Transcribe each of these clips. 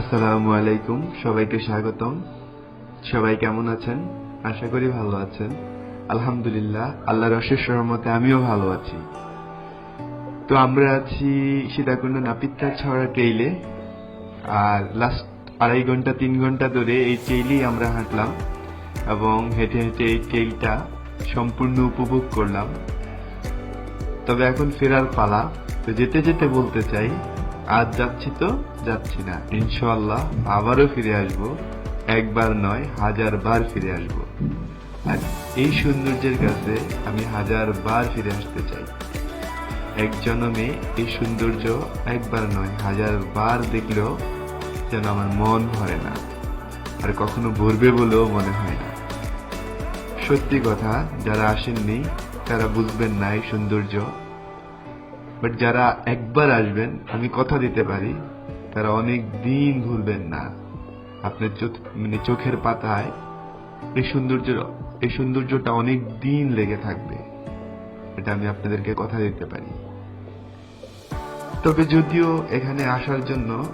আসসালামু আলাইকুম, সবাইকে স্বাগতম। সবাই কেমন আছেন? আশা করি ভালো আছেন। আলহামদুলিল্লাহ, আল্লাহর অশেষ রহমতে আমিও ভালো আছি। তো আমরা আছি সীতাকুণ্ড নাপিতা ছড়া ট্রেইলে আর লাস্ট আড়াই ঘণ্টা, তিন ঘণ্টা ধরে এই ট্রেইলেই আমরা হাঁটলাম এবং হেঁটে হেঁটে এই ট্রেইলটা সম্পূর্ণ উপভোগ করলাম। তবে এখন ফেরার পালা। তো যেতে যেতে বলতে চাই আজ যাচ্ছি তো? যাচ্ছি না। ইনশাল্লাহ আবারও ফিরে আসব। একবার নয় হাজার বার ফিরে আসব। আর এই সৌন্দর্যের কাছে আমি হাজার বার ফিরে আসতে চাই। এক জনমে এই সৌন্দর্য একবার নয় হাজার বার দেখলেও যেন আমার মন ভরে না। আর কখনো ভরবে বলেও মনে হয় না। সত্যি কথা, যারা আসেননি, তারা বুঝবেন না এই সৌন্দর্য। বাট যারা একবার আসবেন, আমি কথা দিতে পারি, তারা অনেক দিন ভুলবেন না। আপনার চোখ- মানে চোখের পাতায় এই সৌন্দর্য, এই সৌন্দর্যটা অনেক দিন লেগে থাকবে। এটা আমি আপনাদেরকে কথা দিতে পারি। তবে যদিও এখানে আসার জন্য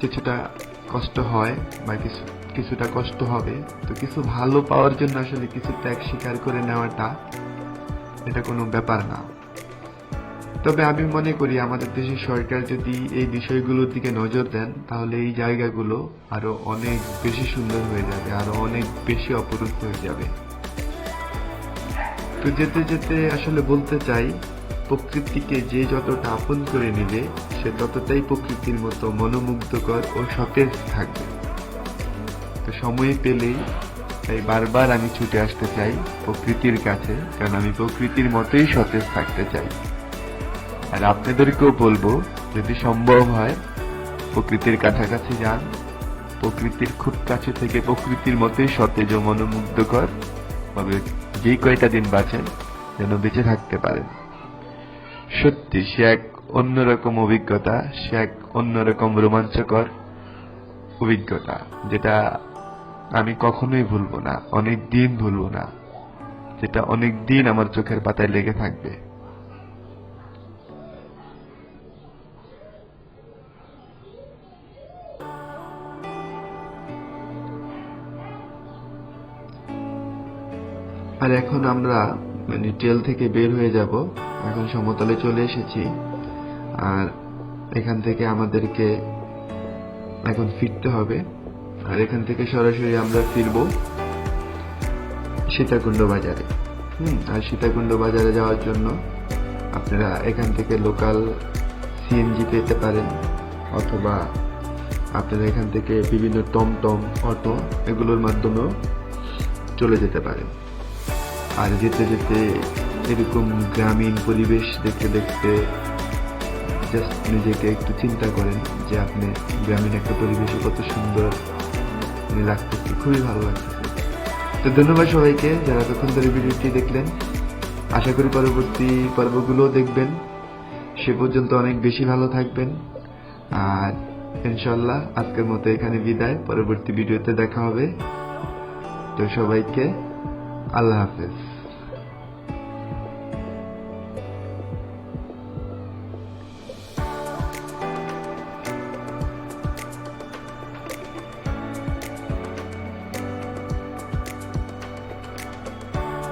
কিছুটা কষ্ট হয় বা কিছু, কিছুটা কষ্ট হবে, তো কিছু ভালো পাওয়ার জন্য আসলে কিছু ত্যাগ স্বীকার করে নেওয়াটা এটা কোনো ব্যাপার না। তবে আমি মনে করি আমাদের দেশের সরকার যদি এই বিষয়গুলোর দিকে নজর দেন, তাহলে এই জায়গাগুলো আরও অনেক বেশি সুন্দর হয়ে যাবে, আরও অনেক বেশি অপরূপ হয়ে যাবে। তো যেতে যেতে আসলে বলতে চাই, প্রকৃতিকে যে যতটা আপন করে নিবে, সে ততটাই প্রকৃতির মতো মনোমুগ্ধকর ও সতেজ থাকবে। তো সময় পেলেই তাই বারবার আমি ছুটে আসতে চাই প্রকৃতির কাছে, কারণ আমি প্রকৃতির মতোই সতেজ থাকতে চাই। আর আপনাদেরকেও বলব, যদি সম্ভব হয়, প্রকৃতির কাছাকাছি যান। প্রকৃতির খুব কাছে থেকে প্রকৃতির মতোই সতেজ ও মনোমুগ্ধকর। তবে যে কয়টা দিন বাঁচেন, যেন বেঁচে থাকতে পারেন। সত্যি, সে এক অন্যরকম অভিজ্ঞতা, সে এক অন্যরকম রোমাঞ্চকর অভিজ্ঞতা, যেটা আমি কখনোই ভুলবো না অনেক দিন ভুলবো না, যেটা অনেক দিন আমার চোখের পাতায় লেগে থাকবে। আর এখন আমরা মানে ট্রেল থেকে বের হয়ে যাব। এখন সমতলে চলে এসেছি। আর এখান থেকে আমাদেরকে এখন ফিরতে হবে। আর এখান থেকে সরাসরি আমরা ফিরবো সীতাকুণ্ড বাজারে। হুম, আর সীতাকুণ্ড বাজারে যাওয়ার জন্য আপনারা এখান থেকে লোকাল সিএনজি পেতে পারেন। অথবা আপনারা এখান থেকে বিভিন্ন টমটম, অটো এগুলোর মাধ্যমেও চলে যেতে পারেন। আর যেতে যেতে এরকম গ্রামীণ পরিবেশ দেখতে দেখতে জাস্ট নিজেকে একটু চিন্তা করেন যে আপনি গ্রামীণ একটা পরিবেশে কত সুন্দর মানে লাগতেছে, খুবই ভালো লাগতেছে। তো ধন্যবাদ সবাইকে যারা তখন ধরে ভিডিওটি দেখলেন। আশা করি পরবর্তী পর্বগুলো দেখবেন। সে পর্যন্ত অনেক বেশি ভালো থাকবেন। আর ইনশাল্লাহ আজকের মতো এখানে বিদায়। পরবর্তী ভিডিওতে দেখা হবে। তো সবাইকে আল্লাহ হাফেজ।